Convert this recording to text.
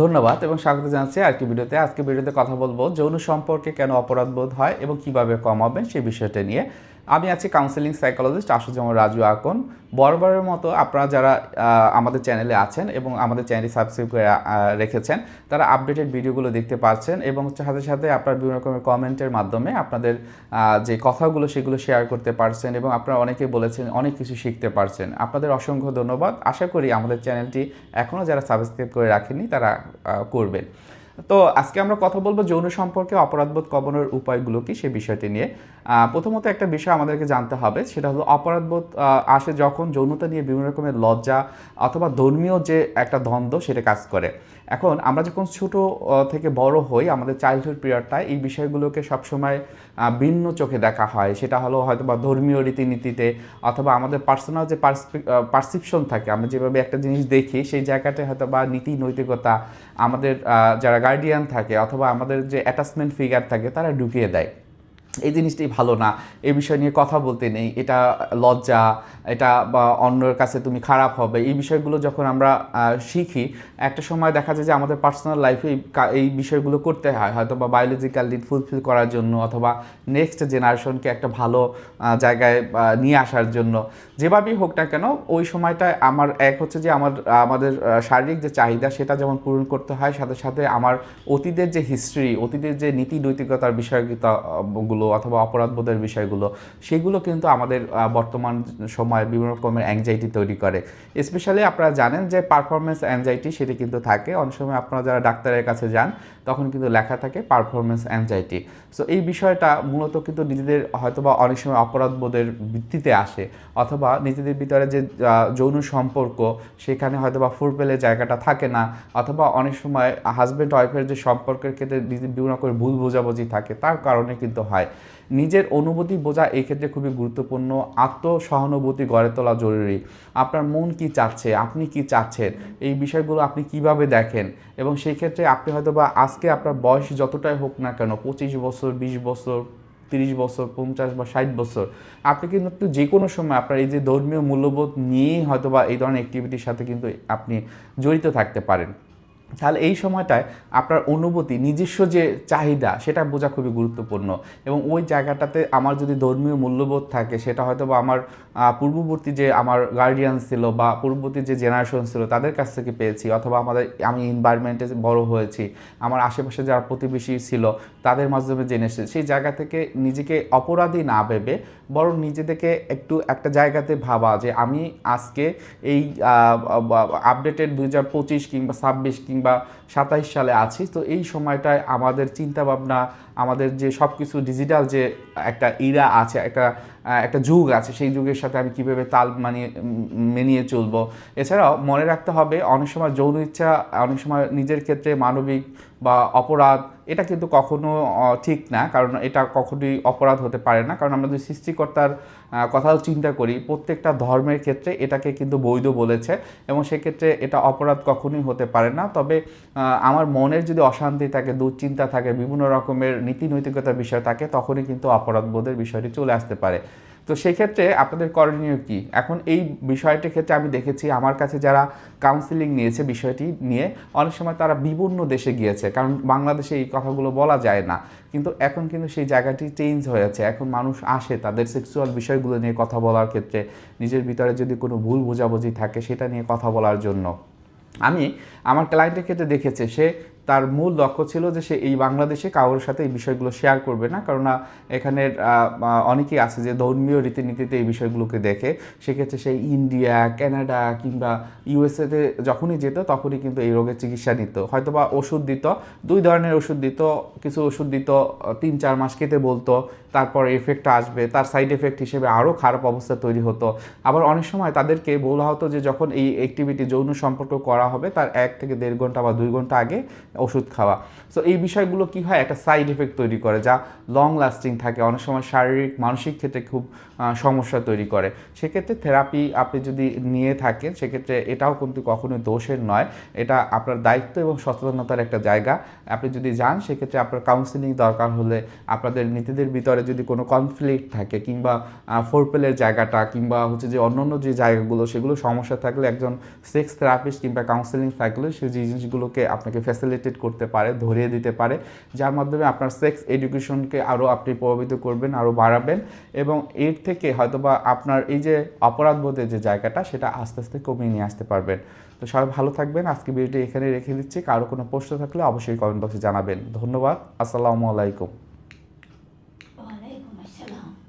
ধন্যবাদ এবং স্বাগত জানাচ্ছি আরেকটি ভিডিওতে। আজকে ভিডিওতে কথা বলব, যৌন সম্পর্কে কেন অপরাধ বোধ হয় এবং কীভাবে কমাবেন সেই বিষয়টা নিয়ে। আমি আছি কাউন্সিলিং সাইকোলজিস্ট আশুজামা রাজু আকন। বরাবরের মতো আপনারা যারা আমাদের চ্যানেলে আছেন এবং আমাদের চ্যানেলটি সাবস্ক্রাইব করে রেখেছেন, তারা আপডেটেড ভিডিওগুলো দেখতে পাচ্ছেন এবং সাথে সাথে আপনার বিভিন্ন রকমের কমেন্টের মাধ্যমে আপনাদের যে কথাগুলো সেগুলো শেয়ার করতে পারছেন এবং আপনারা অনেকে বলেছেন, অনেক কিছু শিখতে পারছেন। আপনাদের অসংখ্য ধন্যবাদ। আশা করি আমাদের চ্যানেলটি এখনও যারা সাবস্ক্রাইব করে রাখেননি তারা করবেন। তো আজকে আমরা কথা বলব যৌন সম্পর্কে অপরাধবোধ কমানোর উপায়গুলো কি সে বিষয়টি নিয়ে। প্রথমত একটা বিষয় আমাদেরকে জানতে হবে, সেটা হলো অপরাধবোধ আসে যখন যৌনতা নিয়ে বিভিন্ন রকমের লজ্জা অথবা ধর্মীয় যে একটা দ্বন্দ্ব সেটা কাজ করে। এখন আমরা যখন ছোট থেকে বড় হই, আমাদের চাইল্ডহুড পিরিয়ডটায় এই বিষয়গুলোকে সবসময় ভিন্ন চোখে দেখা হয়। সেটা হলো হয়তো বা ধর্মীয় রীতিনীতিতে অথবা আমাদের পার্সোনাল যে পারসিপশন থাকে, আমরা যেভাবে একটা জিনিস দেখি, সেই জায়গাটায় হয়তো বা নীতি নৈতিকতা আমাদের যারা গার্ডিয়ান থাকে অথবা আমাদের যে অ্যাটাচমেন্ট ফিগার থাকে তারা ঢুকিয়ে দেয়। এই জিনিসটি ভালো না। এ বিষয় নিয়ে কথা বলতে নেই। এটা লজ্জা, এটা বা অন্যের কাছে তুমি খারাপ হবে। এই বিষয়গুলো যখন আমরা শিখি, একটা সময় দেখা যায় যে আমাদের পার্সোনাল লাইফে এই বিষয়গুলো করতে হয়। হয়তো বা বায়োলজিক্যাল নিড ফুলফিল করার জন্য অথবা নেক্সট জেনারেশনকে একটা ভালো জায়গায় নিয়ে আসার জন্য। যেভাবেই হোক না কেন, ওই সময়টায় আমার এক হচ্ছে যে আমার, আমাদের শারীরিক যে চাহিদা, সেটা যেমন পূরণ করতে হয়, সাথে সাথে আমার অতীতের যে হিস্ট্রি অতীতের যে নীতি নৈতিকতার বিষয়গুলো অথবা অপরাধবোধের বিষয়গুলো, সেগুলো কিন্তু আমাদের বর্তমান সময়ে বিভিন্ন রকমের অ্যাংজাইটি তৈরি করে। স্পেশালি আপনারা জানেন যে পারফরমেন্স অ্যাংজাইটি সেটি কিন্তু থাকে। অনেক সময় আপনারা যারা ডাক্তারের কাছে যান, তখন কিন্তু লেখা থাকে পারফরমেন্স অ্যাংজাইটি সো এই বিষয়টা মূলত কিন্তু নিজেদের হয়তোবা অনেক সময় অপরাধবোধের ভিত্তিতে আসে। অথবা নিজেদের ভিতরে যে যৌন সম্পর্ক, সেখানে হয়তোবা ফুরপেলে জায়গাটা থাকে না। অথবা অনেক সময় হাজব্যান্ড ওয়াইফের যে সম্পর্কের ক্ষেত্রে বিভিন্ন রকমের ভুল বোঝাবুঝি থাকে, তার কারণে কিন্তু হয়। নিজের অনুভূতি বোঝা এই ক্ষেত্রে খুবই গুরুত্বপূর্ণ। আত্মসহানুভূতি গড়ে তোলা জরুরি। আপনার মন কি চাচ্ছে? আপনি কি চাচ্ছেন? এই বিষয়গুলো আপনি কীভাবে দেখেন? এবং সেই ক্ষেত্রে আপনি হয়তো বা আজকে আপনার বয়স যতটাই হোক না কেন, পঁচিশ বছর, বিশ বছর, তিরিশ বছর, পঞ্চাশ বা ষাট বছর, আপনি কিন্তু যে কোনো সময় আপনার এই যে ধর্মীয় মূল্যবোধ নিয়েই হয়তো বা এই ধরনের অ্যাক্টিভিটির সাথে কিন্তু আপনি জড়িত থাকতে পারেন। তাহলে এই সময়টায় আপনার অনুভূতি, নিজস্ব যে চাহিদা, সেটা বোঝা খুবই গুরুত্বপূর্ণ। এবং ওই জায়গাটাতে আমার যদি ধর্মীয় মূল্যবোধ থাকে, সেটা হয়তো বা আমার পূর্ববর্তী যে আমার গার্ডিয়ান ছিল বা পূর্ববর্তী যে জেনারেশন ছিল, তাদের কাছ থেকে পেয়েছি। অথবা আমাদের, আমি এনভায়রনমেন্টে বড় হয়েছি, আমার আশেপাশে যারা প্রতিবেশী ছিল, তাদের মাধ্যমে জেনে এসেছি। সেই জায়গা থেকে নিজেকে অপরাধী না ভেবে, বরং নিজেদেরকে একটু একটা জায়গাতে ভাবা যে আমি আজকে এই আপডেটেড দুই হাজার পঁচিশ কিংবা ছাব্বিশ কিংবা সাতাইশ সালে আছি তো এই সময়টায় আমাদের চিন্তাভাবনা আমাদের যে সব কিছু ডিজিটাল যে একটা ইরা আছে, একটা একটা যুগ আছে, সেই যুগের সাথে আমি কীভাবে তাল মানিয়ে মেনিয়ে চলবো। এছাড়াও মনে রাখতে হবে, অনেক সময় যৌন ইচ্ছা, অনেক সময় নিজের ক্ষেত্রে মানবিক বা অপরাধ, এটা কিন্তু কখনো ঠিক না। কারণ এটা কখনোই অপরাধ হতে পারে না। কারণ আমরা যদি সৃষ্টিকর্তার কথাও চিন্তা করি, প্রত্যেকটা ধর্মের ক্ষেত্রে এটাকে কিন্তু বৈধ বলেছে এবং সেক্ষেত্রে এটা অপরাধ কখনোই হতে পারে না। তবে আমার মনের যদি অশান্তি থাকে, দুশ্চিন্তা থাকে, বিভিন্ন রকমের নীতি নৈতিকতার বিষয় থাকে, তখনই কিন্তু অপরাধ বোধের বিষয়টি চলে আসতে পারে। তো সেক্ষেত্রে আপনাদের করণীয় কি? এখন এই বিষয়টির ক্ষেত্রে আমি দেখেছি আমার কাছে যারা কাউন্সিলিং নিয়েছে বিষয়টি নিয়ে, অনেক সময় তারা বিভিন্ন দেশে গিয়েছে, কারণ বাংলাদেশে এই কথাগুলো বলা যায় না। কিন্তু এখন কিন্তু সেই জায়গাটি চেঞ্জ হয়েছে। এখন মানুষ আসে তাদের সেক্সুয়াল বিষয়গুলো নিয়ে কথা বলার ক্ষেত্রে, নিজের ভিতরে যদি কোনো ভুল বোঝাবুঝি থাকে সেটা নিয়ে কথা বলার জন্য। আমি আমার ক্লায়েন্টের ক্ষেত্রে দেখেছে, সে তার মূল লক্ষ্য ছিল যে সে এই বাংলাদেশে কারোর সাথে এই বিষয়গুলো শেয়ার করবে না। কারণ এখানের অনেকেই আছে যে ধর্মীয় রীতিনীতিতে এই বিষয়গুলোকে দেখে। সেক্ষেত্রে সে ইন্ডিয়া, কানাডা কিংবা ইউএসএতে যখনই যেত তখনই কিন্তু এই রোগের চিকিৎসা নিত। হয়তো বা ওষুধ দিত, দুই ধরনের ওষুধ দিত। কিছু ওষুধ দিত, তিন চার মাস খেতে বলতো, তারপর এফেক্ট আসবে, তার সাইড এফেক্ট হিসেবে আরও খারাপ অবস্থা তৈরি হতো। আবার অনেক সময় তাদেরকে বলা হতো যে যখন এই অ্যাক্টিভিটি যৌন সম্পর্ক করা হবে, তার এক থেকে দেড় ঘণ্টা বা দুই ঘণ্টা আগে ওষুধ খাওয়া। সো এই বিষয়গুলো কি হয়? একটা সাইড এফেক্ট তৈরি করে যা লং লাস্টিং থাকে। অনেক সময় শারীরিক, মানসিক ক্ষেত্রে খুব সমস্যা তৈরি করে। সেক্ষেত্রে থেরাপি আপনি যদি নিয়ে থাকেন, সেক্ষেত্রে এটাও কিন্তু কখনোই দোষের নয়। এটা আপনার দায়িত্ব এবং সচেতনতার একটা জায়গা। আপনি যদি যান, সেক্ষেত্রে আপনার কাউন্সিলিং দরকার হলে আপনাদের নীতিদের ভিতরে যদি কোনো কনফ্লিক্ট থাকে কিংবা ফোরপেলের জায়গাটা কিংবা হচ্ছে যে অন্যান্য যে জায়গাগুলো, সেগুলো সমস্যা থাকলে একজন সেক্স থেরাপিস্ট কিংবা কাউন্সিলিং থাকলে সে জিনিসগুলোকে আপনাকে ফ্যাসিলিটেট করতে পারে, ধরিয়ে দিতে পারে, যার মাধ্যমে আপনার সেক্স এডুকেশনকে আরও আপনি প্রভাবিত করবেন আরও বাড়াবেন এবং এর থেকে হয়তোবা আপনার এই যে অপরাধবোধের যে জায়গাটা, সেটা আস্তে আস্তে কমিয়ে নিয়ে আসতে পারবেন। তো সবাই ভালো থাকবেন, আজকে ভিডিওটি এখানে রেখে দিচ্ছি। কারও কোনো প্রশ্ন থাকলে অবশ্যই কমেন্ট বক্সে জানাবেন। ধন্যবাদ, আসসালামু আলাইকুম।